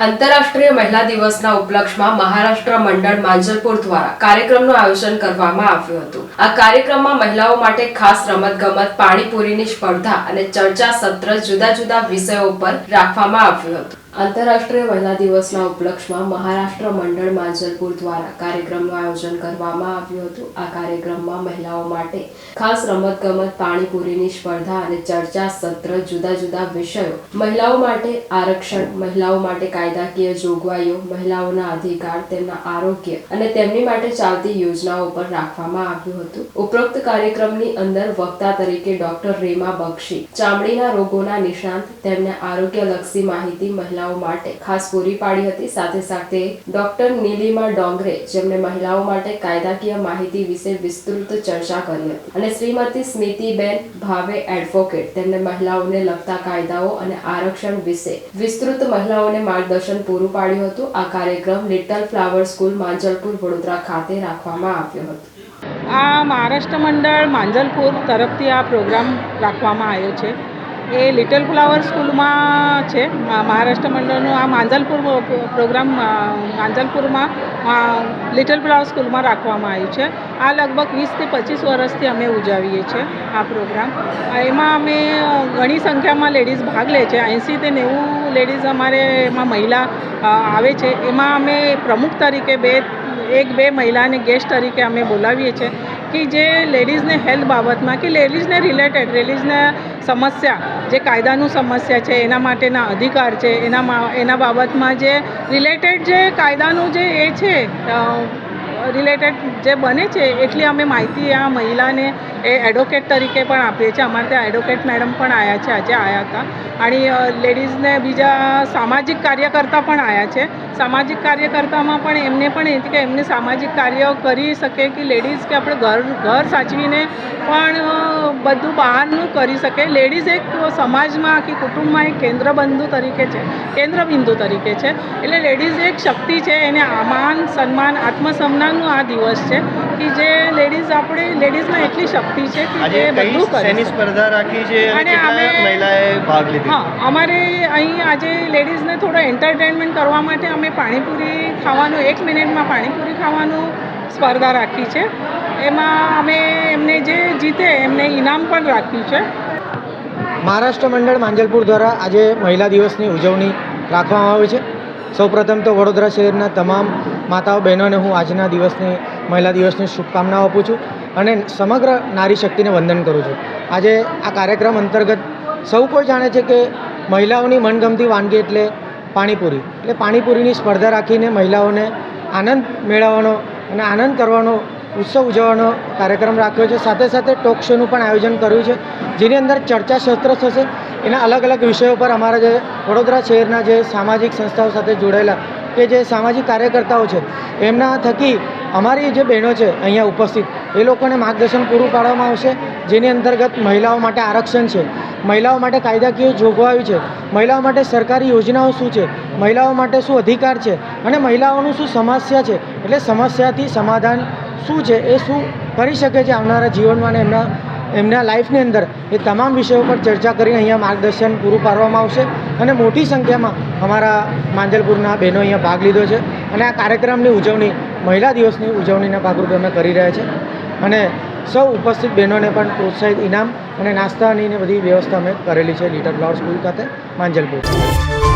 આંતરરાષ્ટ્રીય મહિલા દિવસના ઉપલક્ષમાં મહારાષ્ટ્ર મંડળ માંજલપુર દ્વારા કાર્યક્રમનું આયોજન કરવામાં આવ્યું હતું. આ કાર્યક્રમમાં મહિલાઓ માટે ખાસ રમતગમત, પાણીપુરીની સ્પર્ધા અને ચર્ચા સત્ર જુદા જુદા વિષયો પર રાખવામાં આવ્યું હતું. આંતરરાષ્ટ્રીય મહિલા દિવસના ઉપલક્ષમાં મહારાષ્ટ્ર મંડળ માંજલપુર દ્વારા કાર્યક્રમનું આયોજન કરવામાં આવ્યું હતું. આ કાર્યક્રમમાં મહિલાઓ માટે ખાસ રમતગમત, પાણીપુરીની સ્પર્ધા અને ચર્ચા સત્ર, જુદા જુદા વિષયો. મહિલાઓ માટે આરક્ષણ, મહિલાઓ માટે કાયદાકીય જોગવાઈઓ, મહિલાઓના અધિકાર, તેમના આરોગ્ય અને તેમની માટે ચાલતી યોજનાઓ પર રાખવામાં આવ્યું હતું. ઉપરોક્ત કાર્યક્રમની અંદર વક્તા તરીકે ડોક્ટર રેમા બક્ષી, ચામડીના રોગોના નિષ્ણાંત, તેમને આરોગ્યલક્ષી માહિતી મહિલાઓ માટે ખાસ પૂરી પાડી હતી. સાથે સાથે ડોક્ટર નીલિમા ડોંગરે જેમણે મહિલાઓ માટે કાયદાકીય માહિતી વિશે વિસ્તૃત ચર્ચા કરી હતી અને શ્રીમતી સ્મિતિબેન ભાવે એડવોકેટ તેમણે મહિલાઓને લગતા કાયદાઓ અને આરક્ષણ વિશે વિસ્તૃત મહિલાઓને માર્ગદર્શન પૂરું પાડ્યું હતું. આ કાર્યક્રમ little flower school Manjalpur, Vadodara ખાતે રાખવામાં આવ્યો હતો. આ મહારાષ્ટ્ર મંડળ માંજલપુર તરફથી આ પ્રોગ્રામ રાખવામાં આવ્યો છે. એ લિટલ ફ્લાવર સ્કૂલમાં છે. મહારાષ્ટ્ર મંડળનું આ માંજલપુર પ્રોગ્રામ માંજલપુરમાં લિટલ ફ્લાવર સ્કૂલમાં રાખવામાં આવ્યું છે. આ લગભગ વીસથી પચીસ વર્ષથી અમે ઉજાવીએ છીએ આ પ્રોગ્રામ. એમાં અમે ઘણી સંખ્યામાં લેડીઝ ભાગ લે છે. એંસીથી નેવું લેડીઝ અમારે એમાં મહિલા આવે છે. એમાં અમે પ્રમુખ તરીકે બે, એક બે મહિલાને ગેસ્ટ તરીકે અમે બોલાવીએ છીએ કે જે લેડીઝને હેલ્થ બાબતમાં કે લેડીઝને રિલેટેડ લેડીઝને સમસ્યા, જે કાયદાનું સમસ્યા છે, એના માટેના અધિકાર છે, એના એના બાબતમાં જે રિલેટેડ જે કાયદાનું જે એ છે રિલેટેડ જે બને છે, એટલી અમે માહિતી આ મહિલાને એ એડવોકેટ તરીકે પણ આપીએ છીએ. અમારે ત્યાં એડવોકેટ મેડમ પણ આવ્યા છે, આજે આવ્યા હતા. અ, લેડીઝને બીજા સામાજિક કાર્યકર્તા પણ આવ્યા છે. સામાજિક કાર્યકર્તામાં પણ એમને પણ કે એમને સામાજિક કાર્ય કરી શકે કે લેડીઝ કે આપણે ઘર ઘર સાચવીને પણ બધું બહારનું કરી શકે. લેડીઝ એક સમાજમાં કે કુટુંબમાં એક કેન્દ્રબંધુ તરીકે છે કેન્દ્રબિંદુ તરીકે છે. એટલે લેડીઝ એક શક્તિ છે એને માન સન્માન આત્મસન્માનનું આ દિવસ છે. કે જે લેડીઝ આપણે લેડીઝમાં એટલી શક્તિ છે કે આજે જે બધું કરે એની સ્પર્ધા રાખી છે અને અને અમે- મહિલાએ ભાગ લીધો? હા અમારે અહીં આજે લેડીઝને થોડો એન્ટરટેનમેન્ટ કરવા માટે અમે પાણીપુરી ખાવાનું એક મિનિટમાં પાણીપુરી ખાવાનું સ્પર્ધા રાખી છે. એમાં અમે એમને જે જીતે એમને ઇનામ પણ રાખ્યું છે. મહારાષ્ટ્ર મંડળ માંજલપુર દ્વારા આજે મહિલા દિવસની ઉજવણી રાખવામાં આવી છે. સૌપ્રથમ તો વડોદરા શહેરના તમામ માતાઓ બહેનોને હું આજના દિવસની મહિલા દિવસની શુભકામનાઓ આપું છું અને સમગ્ર નારી શક્તિને વંદન કરું છું. આજે આ કાર્યક્રમ અંતર્ગત સૌ કોઈ જાણે છે કે મહિલાઓની મનગમતી વાનગી એટલે પાણીપુરી. એટલે પાણીપુરીની સ્પર્ધા રાખીને મહિલાઓને આનંદ મેળવવાનો અને આનંદ કરવાનો, ઉત્સવ ઉજવવાનો કાર્યક્રમ રાખ્યો છે. સાથે સાથે ટોક શોનું પણ આયોજન કર્યું છે, જેની અંદર ચર્ચા સત્ર થશે. એના અલગ અલગ વિષયો પર અમારા જે વડોદરા શહેરના જે સામાજિક સંસ્થાઓ સાથે જોડાયેલા કે જે સામાજિક કાર્યકર્તાઓ છે, એમના થકી અમારી જે બહેનો છે અહીંયા ઉપસ્થિત, એ લોકોને માર્ગદર્શન પૂરું પાડવામાં આવશે, જેની અંતર્ગત મહિલાઓ માટે આરક્ષણ છે. મહિલાઓ માટે કાયદાકીય જોગવાઈ છે. મહિલાઓ માટે સરકારી યોજનાઓ શું છે? મહિલાઓ માટે શું અધિકાર છે? અને મહિલાઓનું શું સમસ્યા છે? એટલે સમસ્યાથી સમાધાન શું છે? એ શું કરી શકે છે આવનારા જીવનમાં અને એમના એમના લાઈફની અંદર એ તમામ વિષયો પર ચર્ચા કરીને અહીંયા માર્ગદર્શન પૂરું પાડવામાં આવશે અને મોટી સંખ્યામાં અમારા માંજલપુરના બહેનો અહીંયા ભાગ લીધો છે અને આ કાર્યક્રમની ઉજવણી, મહિલા દિવસની ઉજવણીના ભાગરૂપે અમે કરી રહ્યા છે અને સૌ ઉપસ્થિત બહેનોને પણ પ્રોત્સાહિત ઇનામ અને નાસ્તાની બધી વ્યવસ્થા અમે કરેલી છે લિટલ ફ્લાવર સ્કૂલ ખાતે, માંજલપુર.